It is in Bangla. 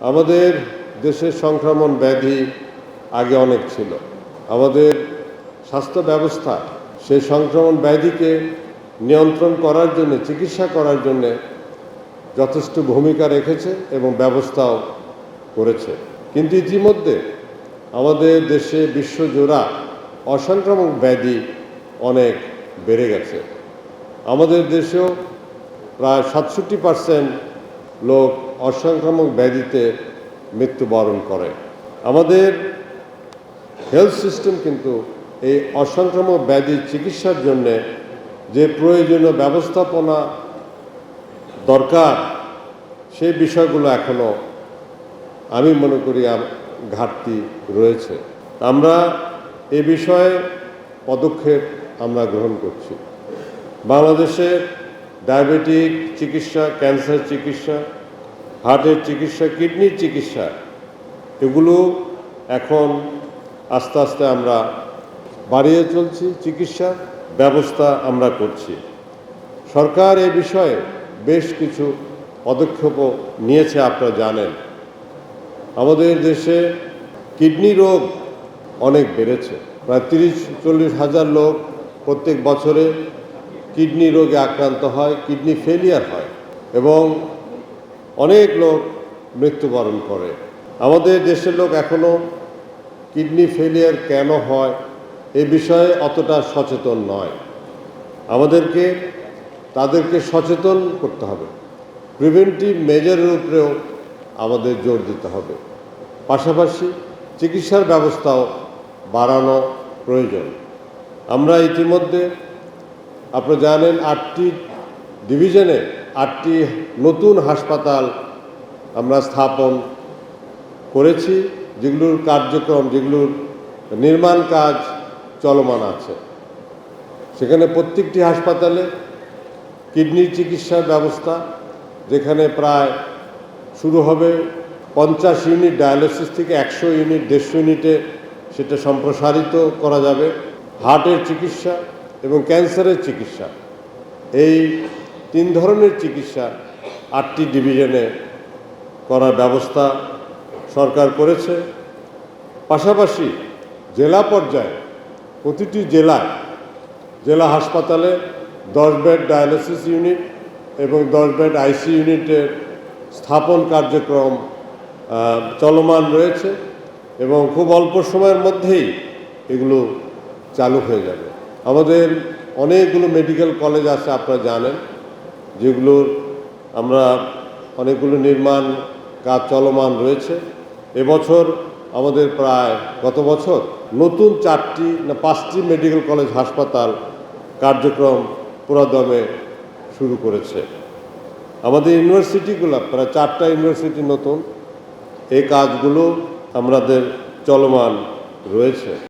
আমাদের দেশের সংক্রমণ ব্যাধি আগে অনেক ছিল। আমাদের স্বাস্থ্য ব্যবস্থা সেই সংক্রমণ ব্যাধিকে নিয়ন্ত্রণ করার জন্য, চিকিৎসা করার জন্য যথেষ্ট ভূমিকা রেখেছে এবং ব্যবস্থাও করেছে। কিন্তু ইতিমধ্যে আমাদের দেশে বিশ্বজোড়া অসংক্রামক ব্যাধি অনেক বেড়ে গেছে। আমাদের দেশেও প্রায় সাতষট্টি পার্সেন্ট লোক অসংক্রামক ব্যাধিতে মৃত্যুবরণ করে। আমাদের হেলথ সিস্টেম কিন্তু এই অসংক্রামক ব্যাধি চিকিৎসার জন্যে যে প্রয়োজনীয় ব্যবস্থাপনা দরকার সেই বিষয়গুলো এখনও আমি মনে করি আর ঘাটতি রয়েছে। আমরা এ বিষয়ে পদক্ষেপ আমরা গ্রহণ করছি। বাংলাদেশে ডায়াবেটিক চিকিৎসা, ক্যান্সার চিকিৎসা, হার্টের চিকিৎসা, কিডনির চিকিৎসা, এগুলো এখন আস্তে আস্তে আমরা বাড়িয়ে চলছি, চিকিৎসা ব্যবস্থা আমরা করছি। সরকার এ বিষয়ে বেশ কিছু পদক্ষেপও নিয়েছে, আপনারা জানেন। আমাদের দেশে কিডনি রোগ অনেক বেড়েছে। প্রায় তিরিশ, চল্লিশ হাজার লোক প্রত্যেক বছরে কিডনি রোগে আক্রান্ত হয়, কিডনি ফেলিয়ার হয় এবং অনেক লোক মৃত্যুবরণ করে। আমাদের দেশের লোক এখনও কিডনি ফেলিয়ার কেন হয় এ বিষয়ে অতটা সচেতন নয়। আমাদেরকে, তাদেরকে সচেতন করতে হবে। প্রিভেন্টিভ মেজারের উপরেও আমাদের জোর দিতে হবে। পাশাপাশি চিকিৎসার ব্যবস্থাও বাড়ানো প্রয়োজন। আমরা ইতিমধ্যে আপনারা জানেন আটটি ডিভিশনে আটটি নতুন হাসপাতাল আমরা স্থাপন করেছি, যেগুলোর কার্যক্রম, যেগুলোর নির্মাণ কাজ চলমান আছে। সেখানে প্রত্যেকটি হাসপাতালে কিডনির চিকিৎসার ব্যবস্থা, যেখানে প্রায় শুরু হবে পঞ্চাশ ইউনিট, ডায়ালিসিস থেকে একশো ইউনিট, দেড়শো ইউনিটে সেটা সম্প্রসারিত করা যাবে। হার্টের চিকিৎসা এবং ক্যান্সারের চিকিৎসা। এই তিন ধরনের চিকিৎসা আটটি ডিভিশনে করার ব্যবস্থা সরকার করেছে। পাশাপাশি জেলা পর্যায়ে প্রতিটি জেলায় জেলা হাসপাতালে দশ বেড ডায়ালিসিস ইউনিট এবং দশ বেড আইসি ইউনিটের স্থাপন কার্যক্রম চলমান রয়েছে এবং খুব অল্প সময়ের মধ্যেই এগুলো চালু হয়ে যাবে। আমাদের অনেকগুলো মেডিকেল কলেজ আছে, আপনারা জানেন, যেগুলোর আমরা অনেকগুলো নির্মাণ কাজ চলমান রয়েছে। এবছর আমাদের প্রায় গত বছর নতুন চারটি না পাঁচটি মেডিকেল কলেজ হাসপাতাল কার্যক্রম পুরাদমে শুরু করেছে। আমাদের ইউনিভার্সিটিগুলো, প্রায় চারটা ইউনিভার্সিটি নতুন, এই কাজগুলো আমাদের চলমান রয়েছে।